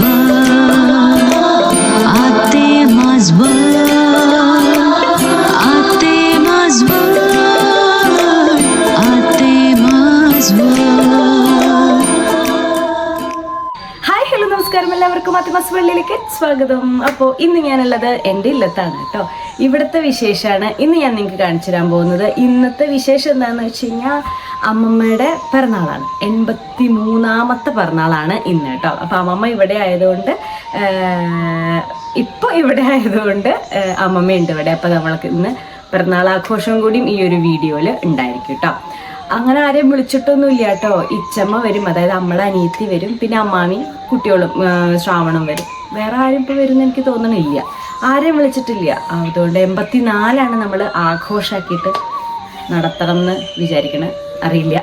মাজবা আতে মাজবা എല്ലാവർക്കും പള്ളിയിലേക്ക് സ്വാഗതം. അപ്പോൾ ഇന്ന് ഞാനുള്ളത് എന്റെ ഇല്ലത്താണ് കേട്ടോ. ഇവിടുത്തെ വിശേഷമാണ് ഇന്ന് ഞാൻ നിങ്ങൾക്ക് കാണിച്ചു തരാൻ പോകുന്നത്. ഇന്നത്തെ വിശേഷം എന്താണെന്ന് വെച്ച് കഴിഞ്ഞാൽ അമ്മമ്മയുടെ പിറന്നാളാണ്. എൺപത്തി മൂന്നാമത്തെ പിറന്നാളാണ് ഇന്ന് കേട്ടോ. അപ്പോൾ അമ്മമ്മ ഇവിടെ ആയതുകൊണ്ട് ഇപ്പോൾ ഇവിടെ ആയതുകൊണ്ട് അമ്മമ്മയുണ്ട് ഇവിടെ. അപ്പോൾ നമ്മൾക്ക് ഇന്ന് പിറന്നാൾ ആഘോഷം കൂടിയും ഈ ഒരു വീഡിയോയിൽ ഉണ്ടായിരിക്കും കേട്ടോ. അങ്ങനെ ആരെയും വിളിച്ചിട്ടൊന്നുമില്ല കേട്ടോ. ഇച്ചമ്മ വരും. അതായത് നമ്മളെ അനിയത്തി വരും. പിന്നെ അമ്മാമി കുട്ടികളും ശ്രാവണം വരും. വേറെ ആരും ഇപ്പോൾ വരുമെന്ന് എനിക്ക് തോന്നണില്ല. ആരെയും വിളിച്ചിട്ടില്ല. അതുകൊണ്ട് എൺപത്തി നാലാണ് നമ്മൾ ആഘോഷാക്കിയിട്ട് നടത്തണം എന്ന് വിചാരിക്കണ. അറിയില്ല.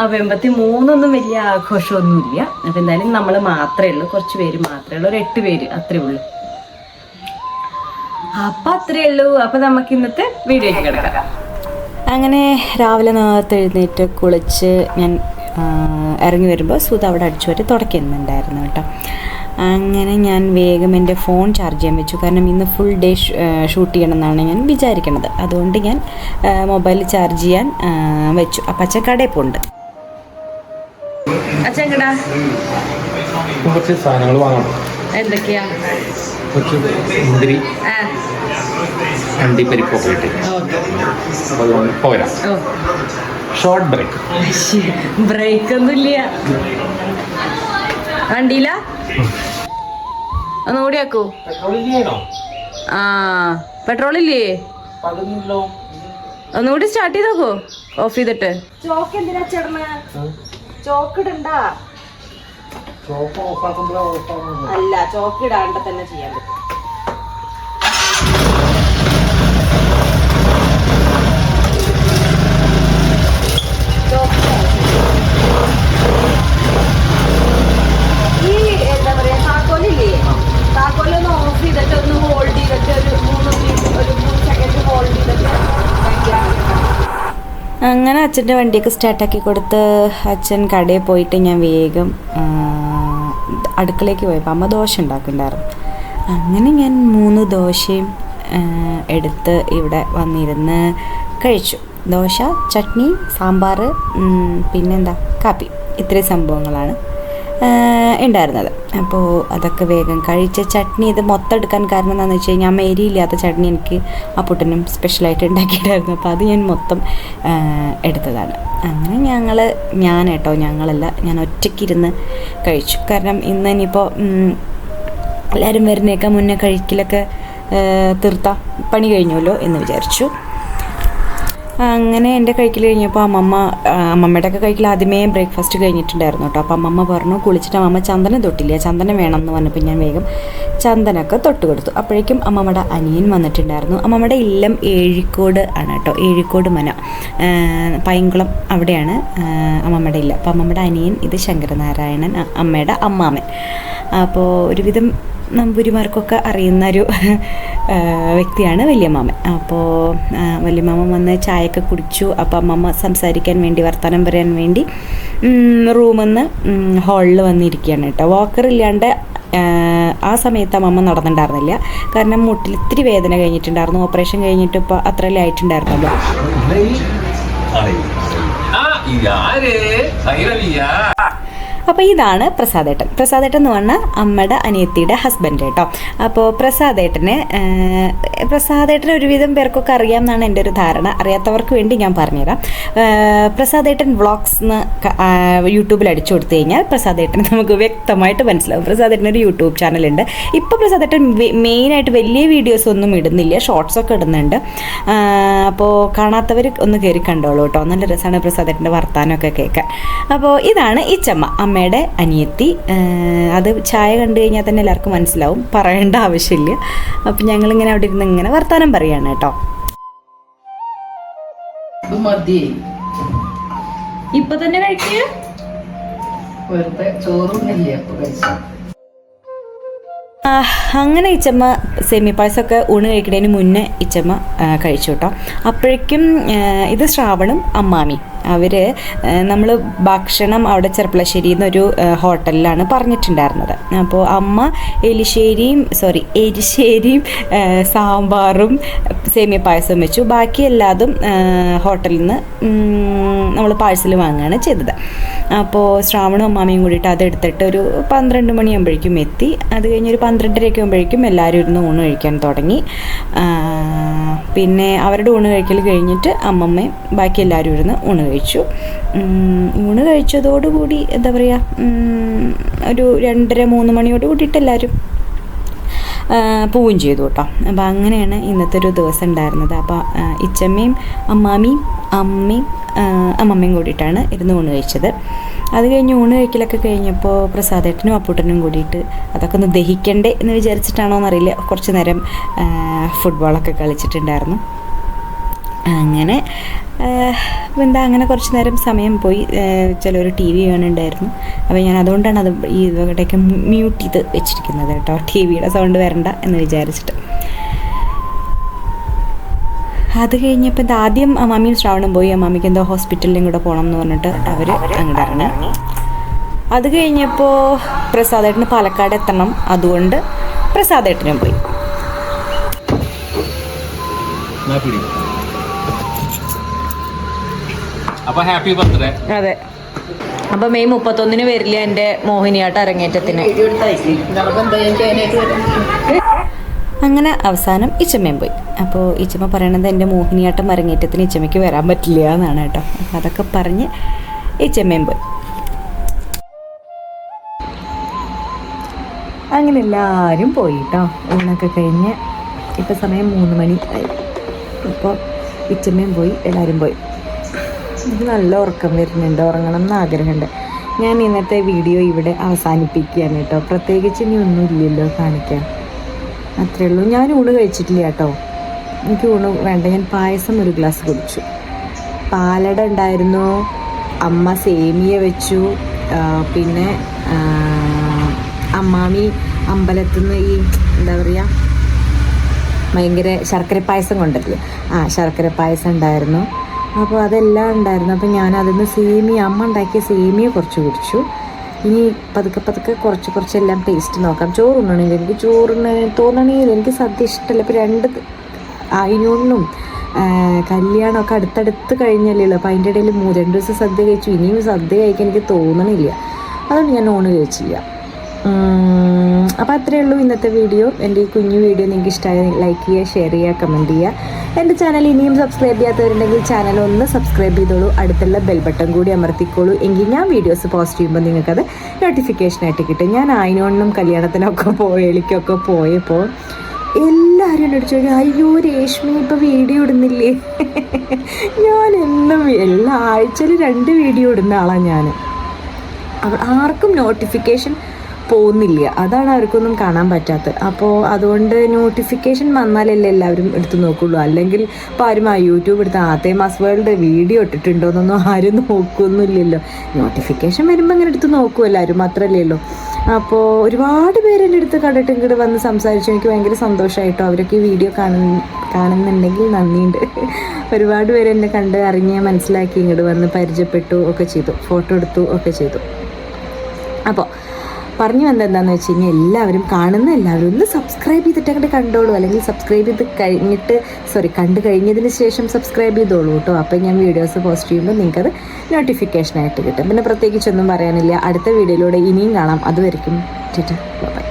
അപ്പോൾ എൺപത്തി മൂന്നൊന്നും വലിയ ആഘോഷമൊന്നുമില്ല. അപ്പോൾ എന്തായാലും നമ്മൾ മാത്രമേ ഉള്ളൂ. കുറച്ച് പേര് മാത്രമേ ഉള്ളൂ. ഒരു എട്ട് പേര് അത്രേ ഉള്ളൂ. അപ്പം അത്രേ ഉള്ളൂ. അപ്പം നമുക്ക് ഇന്നത്തെ വീഡിയോയ്ക്ക് കിടക്കാം. അങ്ങനെ രാവിലെ നേരത്തെ എഴുന്നേറ്റ് കുളിച്ച് ഞാൻ ഇറങ്ങി വരുമ്പോൾ സുധ അവിടെ അടിച്ചു വരെ തുടയ്ക്കുന്നുണ്ടായിരുന്നു കേട്ടോ. അങ്ങനെ ഞാൻ വേഗം എന്റെ ഫോൺ ചാർജ് ചെയ്യാൻ വെച്ചു. കാരണം ഇന്ന് ഫുൾ ഡേ ഷൂട്ട് ചെയ്യണമെന്നാണ് ഞാൻ വിചാരിക്കുന്നത് അതുകൊണ്ട് ഞാൻ മൊബൈൽ ചാർജ് ചെയ്യാൻ വെച്ചു. അപ്പം അച്ഛൻ കടയിൽ പോകുന്നുണ്ട് അച്ഛൻ കടാ കുറച്ച് സാധനങ്ങൾ വാങ്ങണം. എന്തൊക്കെയാ? കുറച്ച് മുന്തിരി. അണ്ടിപ്പരിപ്പൊക്കെ ഇട്ട് അപ്പോൾ അതുകൊണ്ട് പോരാ. ഓ. ഷോർട്ട് ബ്രേക്ക് ബ്രേക്ക് ഒന്നുമില്ല വണ്ടിയില ഒന്നുകൂടി ആക്കൂ ആ പെട്രോൾ ഇല്ലേ ഒന്നുകൂടി സ്റ്റാർട്ട് ചെയ്ത് നോക്കൂ ഓഫ് ചെയ്തിട്ട്. ചോക്ക് എന്തിനാ ചേട്ടന് ചോക്ക് ഇടണ്ട? അല്ല ചോക്ക് ഇടാണ്ട് തന്നെ ചെയ്യാൻ പറ്റും. മൂന്ന് സെക്കൻഡ് അങ്ങനെ അച്ഛന്റെ വണ്ടിയൊക്കെ സ്റ്റാർട്ടാക്കി കൊടുത്ത് അച്ഛൻ കടയിൽ പോയിട്ട് ഞാൻ വേഗം അടുക്കളയ്ക്ക് പോയപ്പോൾ അമ്മ ദോശ ഉണ്ടാക്കുന്നുണ്ടായിരുന്നു. അങ്ങനെ ഞാൻ മൂന്ന് ദോശയും എടുത്ത് ഇവിടെ വന്നിരുന്ന് കഴിച്ചു. ദോശ ചട്നി സാമ്പാർ പിന്നെന്താ കാപ്പി. ഇത്രയും സംഭവങ്ങളാണ് ഉണ്ടായിരുന്നത്. അപ്പോൾ അതൊക്കെ വേഗം കഴിച്ച ചട്നി ഇത് മൊത്തം എടുക്കാൻ കാരണം എന്താണെന്ന് വെച്ച് കഴിഞ്ഞാൽ അമ്മ എരിയില്ലാത്ത ചട്നി എനിക്ക് അപ്പുട്ടനും സ്പെഷ്യലായിട്ട് ഉണ്ടാക്കിയിട്ടായിരുന്നു. അപ്പോൾ അത് ഞാൻ മൊത്തം എടുത്തതാണ്. അങ്ങനെ ഞങ്ങൾ ഞാൻ കേട്ടോ ഞങ്ങളല്ല ഞാൻ ഒറ്റയ്ക്കിരുന്ന് കഴിച്ചു. കാരണം ഇന്ന് ഇനിയിപ്പോൾ എല്ലാവരും വരുന്നേക്കാൾ മുന്നേ കഴിക്കലൊക്കെ ആ, തീർത്ത. പണി കഴിഞ്ഞല്ലോ എന്ന് വിചാരിച്ചു. അങ്ങനെ എന്റെ കഴിക്കൽ കഴിഞ്ഞപ്പോൾ അമ്മമ്മ ആ, അമ്മമ്മയുടെ ഒക്കെ കഴിക്കൽ ആദ്യമേ ബ്രേക്ക്ഫാസ്റ്റ് കഴിഞ്ഞിട്ടുണ്ടായിരുന്നു കേട്ടോ. അപ്പോൾ അമ്മമ്മ പറഞ്ഞു കുളിച്ചിട്ട് അമ്മമ്മ ചന്ദനം തൊട്ടില്ല? ചന്ദനം വേണം എന്ന് പറഞ്ഞപ്പോൾ ഞാൻ വേഗം ചന്ദനമൊക്കെ തൊട്ട് കൊടുത്തു. അപ്പോഴേക്കും അമ്മമ്മയുടെ അനിയൻ വന്നിട്ടുണ്ടായിരുന്നു. അമ്മമ്മയുടെ ഇല്ലം ഏഴിക്കോട് ആണ് കേട്ടോ. ഏഴിക്കോട് മന. പൈങ്കുളം അവിടെയാണ് അമ്മമ്മയുടെ ഇല്ലം. അപ്പോൾ അമ്മമ്മയുടെ അനിയൻ ഇത് ശങ്കരനാരായണൻ അമ്മയുടെ അമ്മാമൻ. അപ്പോൾ ഒരുവിധം നമ്പൂരിമാർക്കൊക്കെ അറിയുന്ന ഒരു വ്യക്തിയാണ് വല്യമ്മാമൻ അപ്പോൾ വല്യമ്മാമൻ വന്ന് ചായയൊക്കെ കുടിച്ചു. അപ്പോൾ അമ്മമ്മ സംസാരിക്കാൻ വേണ്ടി വർത്തമാനം പറയാൻ വേണ്ടി റൂമിൽ നിന്ന് ഹാളിൽ വന്നിരിക്കുകയാണ് കേട്ടോ. വാക്കർ ഇല്ലാണ്ട് ആ സമയത്ത് അമ്മമ്മ നടന്നിട്ടുണ്ടായിരുന്നില്ല. കാരണം മുട്ടിൽ ഇത്തിരി വേദന കഴിഞ്ഞിട്ടുണ്ടായിരുന്നു. ഓപ്പറേഷൻ കഴിഞ്ഞിട്ട് ഇപ്പോൾ അത്രയല്ലേ ആയിട്ടുണ്ടായിരുന്നല്ലോ. അപ്പോൾ ഇതാണ് പ്രസാദേട്ടൻ. പ്രസാദേട്ടൻ എന്ന് പറഞ്ഞാൽ അമ്മയുടെ അനിയത്തിയുടെ ഹസ്ബൻഡ് കേട്ടോ അപ്പോൾ പ്രസാദേട്ടന് പ്രസാദേട്ടൻ ഒരുവിധം പേർക്കൊക്കെ അറിയാം എന്നാണ് എന്റെ ഒരു ധാരണ. അറിയാത്തവർക്ക് വേണ്ടി ഞാൻ പറഞ്ഞുതരാം. പ്രസാദേട്ടൻ വ്ളോഗ്സ് എന്ന് യൂട്യൂബിൽ അടിച്ചു കൊടുത്തു കഴിഞ്ഞാൽ പ്രസാദേട്ടൻ നമുക്ക് വ്യക്തമായിട്ട് മനസ്സിലാവും. പ്രസാദേട്ടൻ ഒരു യൂട്യൂബ് ചാനലുണ്ട് ഇപ്പോൾ പ്രസാദേട്ടൻ മെയിനായിട്ട് വലിയ വീഡിയോസ് ഒന്നും ഇടുന്നില്ല. ഷോർട്സ് ഒക്കെ ഇടുന്നുണ്ട്. അപ്പോൾ കാണാത്തവർ ഒന്ന് കയറി കണ്ടോളൂ കേട്ടോ നല്ല രസമാണ് പ്രസാദേട്ടന്റെ വർത്താനമൊക്കെ കേൾക്കാൻ. അപ്പോൾ ഇതാണ് ഇച്ചമ്മ. അമ്മയുടെ അനിയത്തി. അത് ചായ കണ്ടു കഴിഞ്ഞാൽ തന്നെ എല്ലാവർക്കും മനസ്സിലാവും. പറയേണ്ട ആവശ്യമില്ല. അപ്പം ഞങ്ങളിങ്ങനെ അവിടെ ഇരുന്ന് ഇങ്ങനെ വർത്തമാനം പറയാണ് കേട്ടോ. ഇപ്പൊ തന്നെ കഴിക്കുക വെറുതെ ചോറൊന്നുമില്ല അങ്ങനെ ഇച്ചമ്മ സെമി പായസമൊക്കെ ഊണ് കഴിക്കുന്നതിന് മുന്നേ ഇച്ചമ്മ കഴിച്ചു കേട്ടോ. അപ്പോഴേക്കും ഇത് ശ്രാവണും അമ്മാമി അവർ നമ്മൾ ഭക്ഷണം അവിടെ ചെറുപ്പളശ്ശേരി നിന്നൊരു ഹോട്ടലിലാണ് പറഞ്ഞിട്ടുണ്ടായിരുന്നത്. അപ്പോൾ അമ്മ എലിശ്ശേരിയും സോറി എരിശ്ശേരിയും സാമ്പാറും സേമിയ പായസം വെച്ചു. ബാക്കി എല്ലാതും ഹോട്ടലിൽ നിന്ന് നമ്മൾ പാഴ്സൽ വാങ്ങുകയാണ് ചെയ്തത്. അപ്പോൾ ശ്രാവണും അമ്മാമയും കൂടിയിട്ട് അതെടുത്തിട്ട് ഒരു പന്ത്രണ്ട് മണിയാകുമ്പോഴേക്കും എത്തി. അത് കഴിഞ്ഞ് ഒരു പന്ത്രണ്ടരയൊക്കെ ആകുമ്പോഴേക്കും എല്ലാവരും ഇരുന്ന് ഊണ് കഴിക്കാൻ തുടങ്ങി. പിന്നെ അവരുടെ ഊണ് കഴിക്കൽ കഴിഞ്ഞിട്ട് അമ്മമ്മയും ബാക്കി എല്ലാവരും ഇരുന്ന് ഊണ് കഴിച്ചു. ഊണ് കഴിച്ചതോടുകൂടി എന്താ പറയുക ഒരു രണ്ടര മൂന്ന് മണിയോട് കൂടിയിട്ട് എല്ലാവരും പോവുകയും ചെയ്തു കേട്ടോ. അപ്പോൾ അങ്ങനെയാണ് ഇന്നത്തെ ഒരു ദിവസം ഉണ്ടായിരുന്നത്. അപ്പോൾ ഇച്ചമ്മയും അമ്മാമിയും അമ്മയും അമ്മമ്മയും കൂടിയിട്ടാണ് ഇരുന്ന് ഊണ് കഴിച്ചത്. അത് കഴിഞ്ഞ് ഊണ് കഴിക്കലൊക്കെ കഴിഞ്ഞപ്പോൾ പ്രസാദേട്ടനും അപ്പൂട്ടനും കൂടിയിട്ട് അതൊക്കെ ഒന്ന് ദഹിക്കണ്ടേ എന്ന് വിചാരിച്ചിട്ടാണോ എന്നറിയില്ല കുറച്ച് നേരം ഫുട്ബോളൊക്കെ കളിച്ചിട്ടുണ്ടായിരുന്നു. അങ്ങനെ എന്താ അങ്ങനെ കുറച്ച് നേരം സമയം പോയി. ചിലർ ടി വി കാണുന്നുണ്ടായിരുന്നു. അപ്പോൾ ഞാൻ അതുകൊണ്ടാണ് അത് ഈ ഇവിടെയൊക്കെ മ്യൂട്ട് ചെയ്ത് വെച്ചിരിക്കുന്നത് കേട്ടോ. ടി വിയുടെ സൗണ്ട് വരണ്ട എന്ന് വിചാരിച്ചിട്ട്. അത് കഴിഞ്ഞപ്പോൾ ഇത് ആദ്യം അമ്മാമിയും ശ്രാവണം പോയി. അമ്മാമിക്ക് എന്തോ ഹോസ്പിറ്റലിലും കൂടെ പോകണം എന്ന് പറഞ്ഞിട്ട് അവർ അങ്ങോട്ട് അത് കഴിഞ്ഞപ്പോൾ പ്രസാദേട്ടന് പാലക്കാട് എത്തണം. അതുകൊണ്ട് പ്രസാദേട്ടനും പോയി. അപ്പൊ ഹാപ്പി ബർത്ത്ഡേ അതെ. അപ്പൊ മെയ് മുപ്പത്തൊന്നിന് വരില്ല എന്റെ മോഹിനിയാട്ട അരങ്ങേറ്റത്തിന്. അങ്ങനെ അവസാനം ഇച്ചമ്മയും പോയി. അപ്പോൾ ഇച്ചമ്മ പറയണത് എന്റെ മോഹിനിയാട്ടം അരങ്ങേറ്റത്തിന് ഇച്ചമ്മയ്ക്ക് വരാൻ പറ്റില്ല എന്നാണ് കേട്ടോ. അപ്പോൾ അതൊക്കെ പറഞ്ഞ് ഇച്ചമ്മയും പോയി. അങ്ങനെ എല്ലാവരും പോയി കേട്ടോ ഊണൊക്കെ കഴിഞ്ഞ് ഇപ്പം സമയം മൂന്ന് മണി ആയി. അപ്പോൾ ഇച്ചമ്മയും പോയി എല്ലാവരും പോയി. എനിക്ക് നല്ല ഉറക്കം വരുന്നുണ്ട് ഉറങ്ങണം എന്ന് ആഗ്രഹമുണ്ട്. ഞാൻ ഇന്നത്തെ വീഡിയോ ഇവിടെ അവസാനിപ്പിക്കുകയാണ് കേട്ടോ. പ്രത്യേകിച്ച് ഇനി ഒന്നുമില്ലല്ലോ കാണിക്കാൻ. അത്രേ ഉള്ളൂ. ഞാൻ ഊണ് കഴിച്ചിട്ടില്ല കേട്ടോ. എനിക്ക് ഊണ് വേണ്ട. ഞാൻ പായസം ഒരു ഗ്ലാസ് കുടിച്ചു. പാലട ഉണ്ടായിരുന്നു. അമ്മ സേമിയ വെച്ചു. പിന്നെ അമ്മാമി അമ്പലത്തിൽ നിന്ന് ഈ എന്താ പറയുക ഭയങ്കര ശർക്കര പായസം കൊണ്ടല്ലേ? ആ ശർക്കര പായസം ഉണ്ടായിരുന്നു. അപ്പോൾ അതെല്ലാം ഉണ്ടായിരുന്നു. അപ്പോൾ ഞാൻ അതിന്ന് സേമിയ അമ്മ ഉണ്ടാക്കിയ സേമിയ കുറച്ച് കുടിച്ചു. ഇനി പതുക്കെ പതുക്കെ കുറച്ച് കുറച്ചെല്ലാം ടേസ്റ്റ് നോക്കാം. ചോറുണ്ണണമെങ്കിൽ എനിക്ക് ചോറുണ്ണ തോന്നണമെങ്കിൽ എനിക്ക് സദ്യ ഇഷ്ടമല്ല. ഇപ്പോൾ രണ്ട് അതിനൊന്നും കല്യാണമൊക്കെ അടുത്തടുത്ത് കഴിഞ്ഞല്ലേ ഉള്ളൂ അപ്പോൾ അതിന്റെ ഇടയിൽ രണ്ട് ദിവസം സദ്യ കഴിച്ചു. ഇനിയും സദ്യ കഴിക്കാൻ എനിക്ക് തോന്നണില്ല. അതുകൊണ്ട് ഞാൻ നോൺ കഴിച്ചില്ല. അപ്പോൾ അത്രയേ ഉള്ളൂ ഇന്നത്തെ വീഡിയോ. എന്റെ ഈ കുഞ്ഞു വീഡിയോ നിങ്ങൾക്ക് ഇഷ്ടമായ ലൈക്ക് ചെയ്യുക ഷെയർ ചെയ്യുക കമന്റ് ചെയ്യുക. എന്റെ ചാനൽ ഇനിയും സബ്സ്ക്രൈബ് ചെയ്യാത്തവരുണ്ടെങ്കിൽ ചാനൽ ഒന്ന് സബ്സ്ക്രൈബ് ചെയ്തോളൂ. അടുത്തുള്ള ബെൽ ബട്ടൺ കൂടി അമർത്തിക്കോളൂ. എങ്കിൽ ഞാൻ വീഡിയോസ് പോസ്റ്റ് ചെയ്യുമ്പോൾ നിങ്ങൾക്കത് നോട്ടിഫിക്കേഷനായിട്ട് കിട്ടും. ഞാൻ ആയിനോണിനും കല്യാണത്തിനൊക്കെ പോയലിക്കൊക്കെ പോയപ്പോൾ എല്ലാവരും എന്നോട് ചോദിക്കും അയ്യോ രേഷ്മി ഇപ്പോൾ വീഡിയോ ഇടുന്നില്ലേ? ഞാൻ എന്നും എല്ലാ ആഴ്ചയിൽ രണ്ട് വീഡിയോ ഇടുന്ന ആളാണ് ഞാൻ ആർക്കും നോട്ടിഫിക്കേഷൻ പോകുന്നില്ല. അതാണ് അവർക്കൊന്നും കാണാൻ പറ്റാത്തത് അപ്പോൾ അതുകൊണ്ട് നോട്ടിഫിക്കേഷൻ വന്നാലല്ലേ എല്ലാവരും എടുത്ത് നോക്കുള്ളൂ. അല്ലെങ്കിൽ ഇപ്പോൾ ആരും ആ യൂട്യൂബ് എടുത്ത് ആദ്യ മാസ് വേൾഡ് വീഡിയോ ഇട്ടിട്ടുണ്ടോയെന്നൊന്നും ആരും നോക്കുന്നില്ലല്ലോ നോട്ടിഫിക്കേഷൻ വരുമ്പോൾ അങ്ങനെ എടുത്ത് നോക്കും എല്ലാവരും മാത്രമല്ലല്ലോ അപ്പോൾ ഒരുപാട് പേര് എന്റെ അടുത്ത് കണ്ടിട്ട് ഇങ്ങോട്ട് വന്ന് സംസാരിച്ചു. എനിക്ക് ഭയങ്കര സന്തോഷമായിട്ടോ അവരൊക്കെ ഈ വീഡിയോ കാണുന്ന കാണുന്നുണ്ടെങ്കിൽ നന്ദിയുണ്ട്. ഒരുപാട് പേര് എന്നെ കണ്ട് അറിഞ്ഞ് മനസ്സിലാക്കി ഇങ്ങോട്ട് വന്ന് പരിചയപ്പെട്ടു ഒക്കെ ചെയ്തു. ഫോട്ടോ എടുത്തു ഒക്കെ ചെയ്തു. അപ്പോൾ പറഞ്ഞു വന്നത് എന്താണെന്ന് വെച്ച് കഴിഞ്ഞാൽ എല്ലാവരും കാണുന്ന എല്ലാവരും ഒന്ന് സബ്സ്ക്രൈബ് ചെയ്തിട്ട് അങ്ങോട്ട് കണ്ടോളൂ. അല്ലെങ്കിൽ സബ്സ്ക്രൈബ് ചെയ്ത് കഴിഞ്ഞിട്ട് സോറി കണ്ടു കഴിഞ്ഞതിന് ശേഷം സബ്സ്ക്രൈബ് ചെയ്തോളൂ കേട്ടോ. അപ്പോൾ ഞാൻ വീഡിയോസ് പോസ്റ്റ് ചെയ്യുമ്പോൾ നിങ്ങൾക്കത് നോട്ടിഫിക്കേഷനായിട്ട് കിട്ടും. പിന്നെ പ്രത്യേകിച്ചൊന്നും പറയാനില്ല. അടുത്ത വീഡിയോയിലൂടെ ഇനിയും കാണാം. അതുവരെയും ബൈ